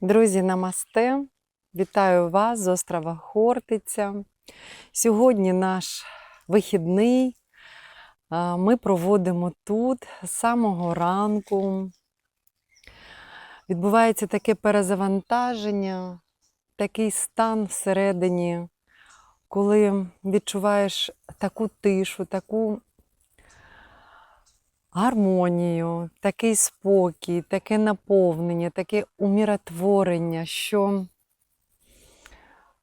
Друзі, намасте! Вітаю вас з острова Хортиця. Сьогодні наш вихідний. Ми проводимо тут з самого ранку. Відбувається таке перезавантаження, такий стан всередині, коли відчуваєш таку тишу, таку гармонію, такий спокій, таке наповнення, таке умиротворення, що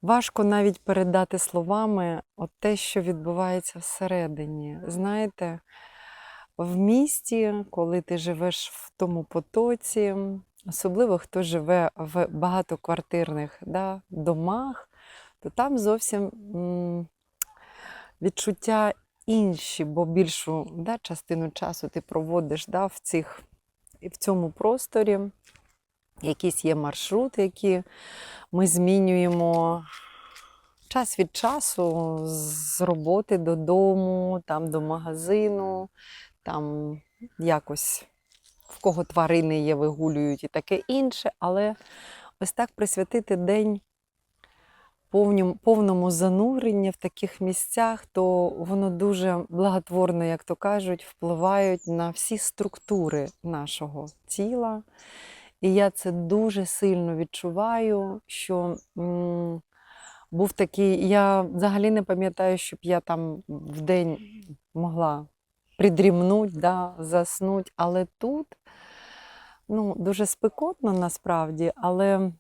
важко навіть передати словами от те, що відбувається всередині. Знаєте, в місті, коли ти живеш в тому потоці, особливо хто живе в багатоквартирних да, домах, то там зовсім відчуття інші, бо більшу да, частину часу ти проводиш да, в, цих, в цьому просторі. Якісь є маршрути, які ми змінюємо час від часу з роботи додому, там до магазину, там якось в кого тварини є, вигулюють і таке інше. Але ось так присвятити день повному, повному зануренні в таких місцях, то воно дуже благотворно, як то кажуть, впливають на всі структури нашого тіла. І я це дуже сильно відчуваю, що м, був такий. Я взагалі не пам'ятаю, щоб я там в день могла придрімнути, да, заснути. Але тут ну, дуже спекотно насправді, але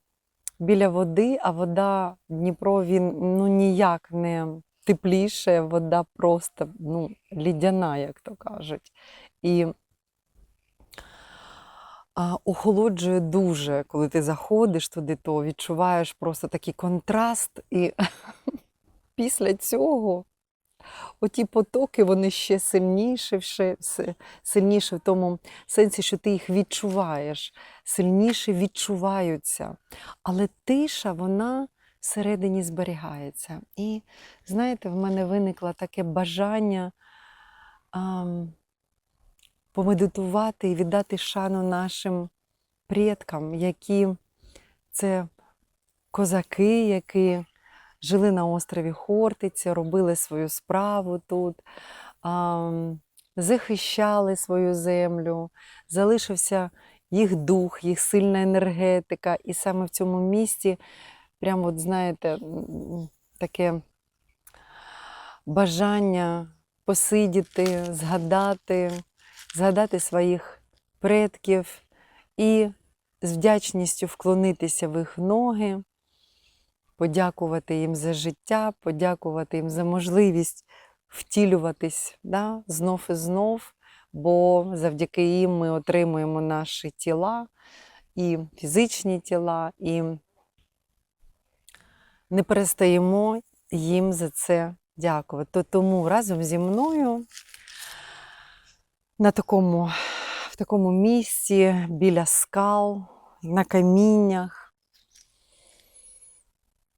біля води, а вода Дніпро він ну, ніяк не тепліше, вода просто ну, лідяна, як то кажуть. І а, охолоджує дуже, коли ти заходиш туди, то відчуваєш просто такий контраст. І після цього оті потоки, вони ще сильніші, ще с- сильніші в тому сенсі, що ти їх відчуваєш, сильніше відчуваються. Але тиша, вона всередині зберігається. І знаєте, в мене виникло таке бажання. ам, помедитувати і віддати шану нашим предкам, які це козаки, які жили на острові Хортиця, робили свою справу тут, захищали свою землю, залишився їх дух, їх сильна енергетика. І саме в цьому місті, прямо, от знаєте, таке бажання посидіти, згадати, згадати своїх предків і з вдячністю вклонитися в їх ноги, подякувати їм за життя, подякувати їм за можливість втілюватись да, знов і знов, бо завдяки їм ми отримуємо наші тіла, і фізичні тіла, і не перестаємо їм за це дякувати. То Тому разом зі мною на такому, в такому місці біля скал, на каміннях.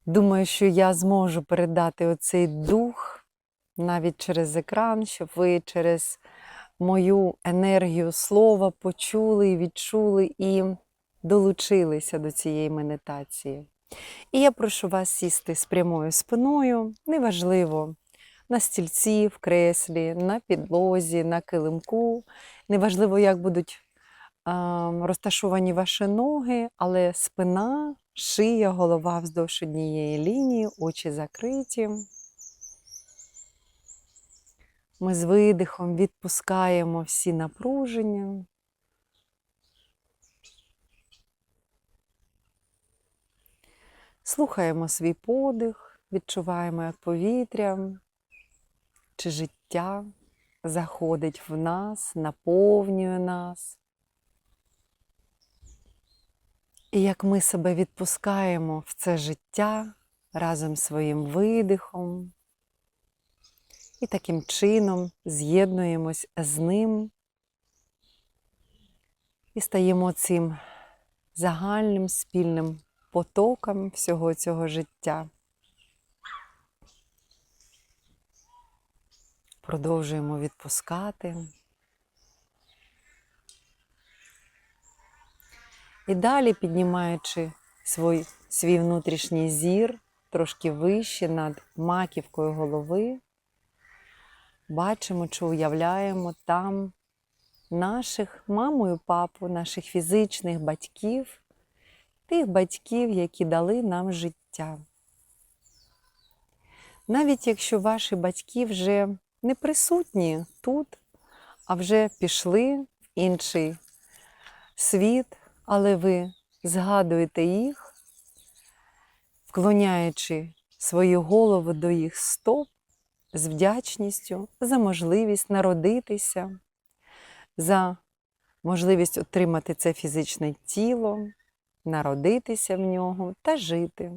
Думаю, що я зможу передати оцей дух навіть через екран, щоб ви через мою енергію слова почули, відчули і долучилися до цієї медитації. І я прошу вас сісти з прямою спиною, неважливо, на стільці, в креслі, на підлозі, на килимку. Неважливо, як будуть розташовані ваші ноги, але спина, шия, голова вздовж однієї лінії, очі закриті. Ми з видихом відпускаємо всі напруження. Слухаємо свій подих, відчуваємо, як повітря чи життя заходить в нас, наповнює нас. І як ми себе відпускаємо в це життя разом з своїм видихом, і таким чином з'єднуємось з ним і стаємо цим загальним спільним потоком всього цього життя. Продовжуємо відпускати. І далі, піднімаючи свій, свій внутрішній зір трошки вище над маківкою голови. Бачимо чи уявляємо там наших маму і папу, наших фізичних батьків, тих батьків, які дали нам життя. Навіть якщо ваші батьки вже не присутні тут, а вже пішли в інший світ, але ви згадуєте їх, вклоняючи свою голову до їх стоп з вдячністю за можливість народитися, за можливість отримати це фізичне тіло, народитися в нього та жити.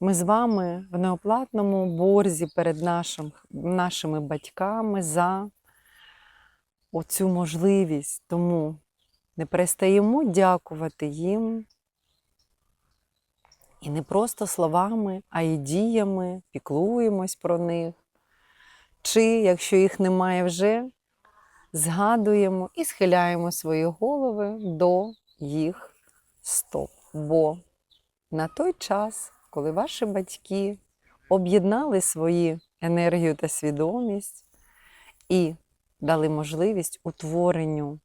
Ми з вами в неоплатному борзі перед нашим, нашими батьками за оцю можливість. Тому не перестаємо дякувати їм. І не просто словами, а й діями, піклуємось про них. Чи, якщо їх немає вже, згадуємо і схиляємо свої голови до їх стоп. Бо на той час, коли ваші батьки об'єднали свої енергію та свідомість і дали можливість утворенню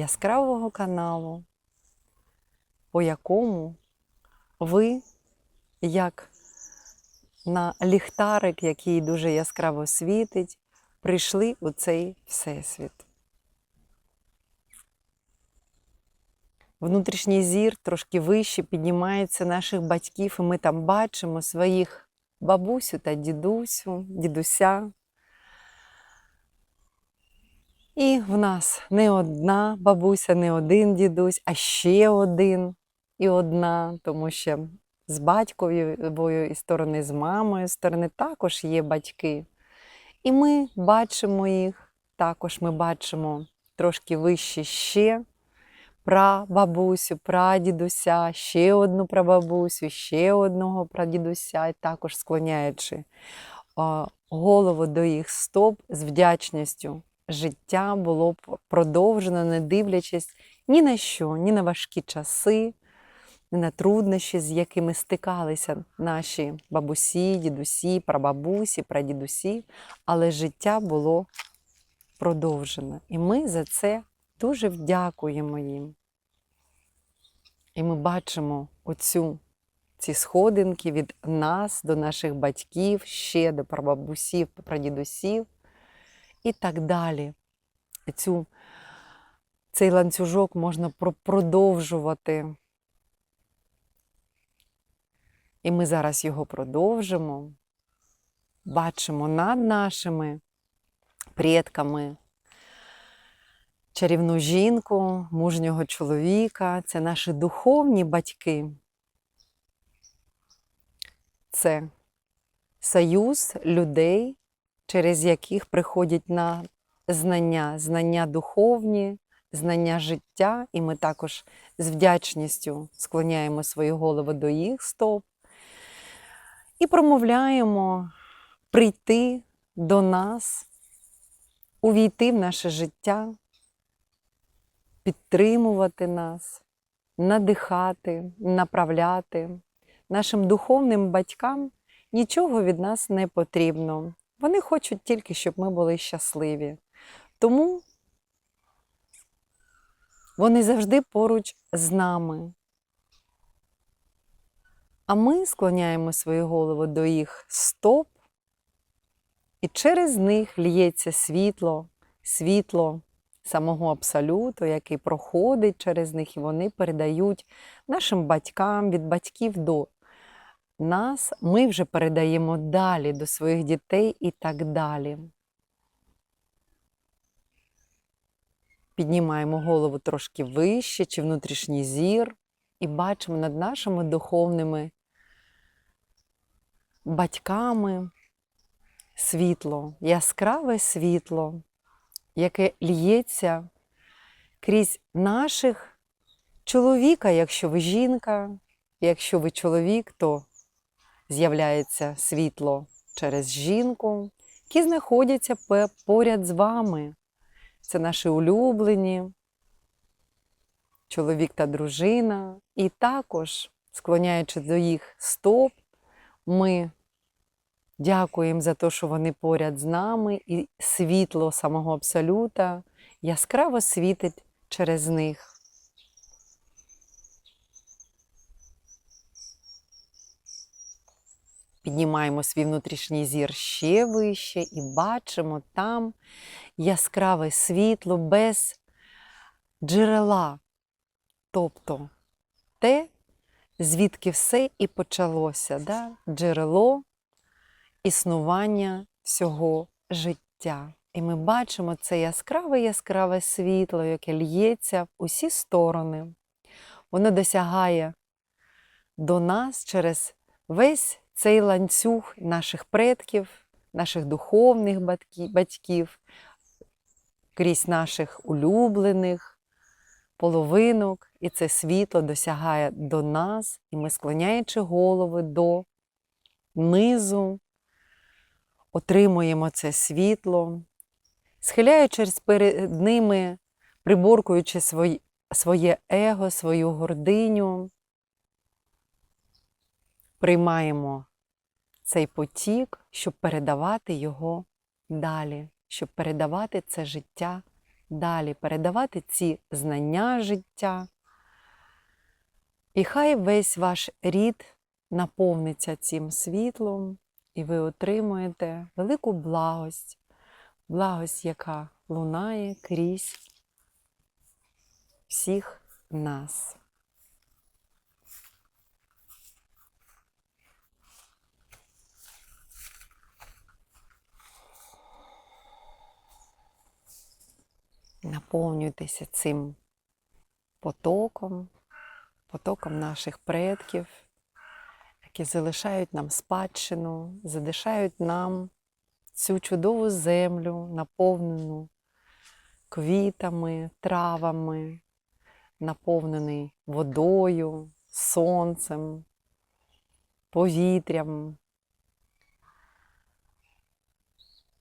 яскравого каналу, по якому ви, як на ліхтарик, який дуже яскраво світить, прийшли у цей всесвіт. Внутрішній зір трошки вище піднімається наших батьків, і ми там бачимо своїх бабусю та дідусю, дідуся. І в нас не одна бабуся, не один дідусь, а ще один і одна, тому що з батькової сторони, з мамою сторони також є батьки. І ми бачимо їх, також ми бачимо трошки вище ще прабабусю, прадідуся, ще одну прабабусю, ще одного прадідуся, і також склоняючи голову до їх стоп з вдячністю. Життя було б продовжено, не дивлячись ні на що, ні на важкі часи, ні на труднощі, з якими стикалися наші бабусі, дідусі, прабабусі, прадідусі, але життя було продовжено. І ми за це дуже вдякуємо їм. І ми бачимо оцю, ці сходинки від нас до наших батьків, ще до прабабусів, прадідусів і так далі. Цю, цей ланцюжок можна продовжувати. І ми зараз його продовжимо. Бачимо над нашими предками чарівну жінку, мужнього чоловіка. Це наші духовні батьки. Це союз людей, через яких приходять на знання, знання духовні, знання життя, і ми також з вдячністю склоняємо свою голову до їх стоп і промовляємо прийти до нас, увійти в наше життя, підтримувати нас, надихати, направляти. Нашим духовним батькам нічого від нас не потрібно. Вони хочуть тільки, щоб ми були щасливі. Тому вони завжди поруч з нами. А ми склоняємо свою голову до їх стоп, і через них лється світло, світло самого абсолюту, який проходить через них, і вони передають нашим батькам від батьків до нас. Ми вже передаємо далі до своїх дітей і так далі. Піднімаємо голову трошки вище, чи внутрішній зір, і бачимо над нашими духовними батьками світло, яскраве світло, яке лється крізь наших чоловіка, якщо ви жінка, якщо ви чоловік, то з'являється світло через жінку, які знаходяться поряд з вами. Це наші улюблені, чоловік та дружина. І також, склоняючи до їх стоп, ми дякуємо за те, що вони поряд з нами, і світло самого Абсолюта яскраво світить через них. Піднімаємо свій внутрішній зір ще вище і бачимо там яскраве світло без джерела, тобто те, звідки все і почалося, да? джерело існування всього життя. І ми бачимо це яскраве яскраве світло, яке л'ється в усі сторони. Воно досягає до нас через весь цей ланцюг наших предків, наших духовних батьків, крізь наших улюблених половинок, і це світло досягає до нас, і ми, склоняючи голови до низу, отримуємо це світло, схиляючись перед ними, приборкуючи своє его, свою гординю, приймаємо цей потік, щоб передавати його далі, щоб передавати це життя далі, передавати ці знання життя. І хай весь ваш рід наповниться цим світлом, і ви отримуєте велику благость, благость, яка лунає крізь всіх нас. Наповнюйтеся цим потоком, потоком наших предків, які залишають нам спадщину, залишають нам цю чудову землю, наповнену квітами, травами, наповнений водою, сонцем, повітрям.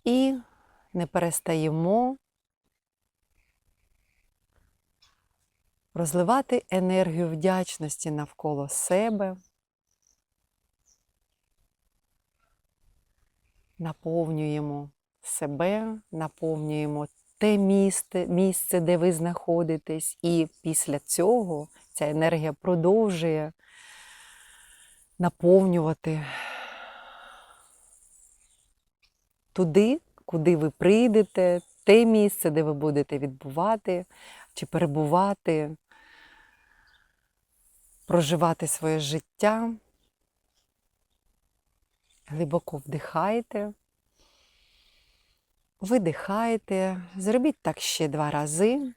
І не перестаємо розливати енергію вдячності навколо себе, наповнюємо себе, наповнюємо те місце, місце, де ви знаходитесь, і після цього ця енергія продовжує наповнювати туди, куди ви прийдете, те місце, де ви будете відбувати чи перебувати, проживати своє життя. Глибоко вдихайте, видихайте, зробіть так ще два рази.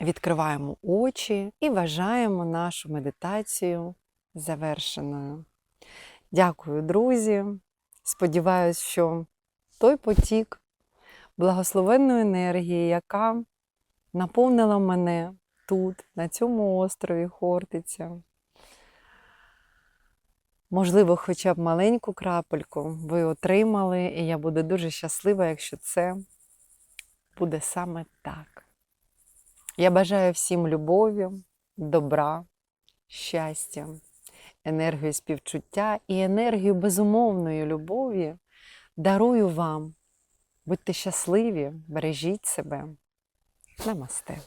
Відкриваємо очі і вважаємо нашу медитацію завершеною. Дякую, друзі. Сподіваюсь, що той потік благословенної енергії, яка наповнила мене тут, на цьому острові Хортиця. Можливо, хоча б маленьку крапельку ви отримали, і я буду дуже щаслива, якщо це буде саме так. Я бажаю всім любові, добра, щастя, енергію співчуття і енергію безумовної любові дарую вам. Будьте щасливі, бережіть себе. Намасте.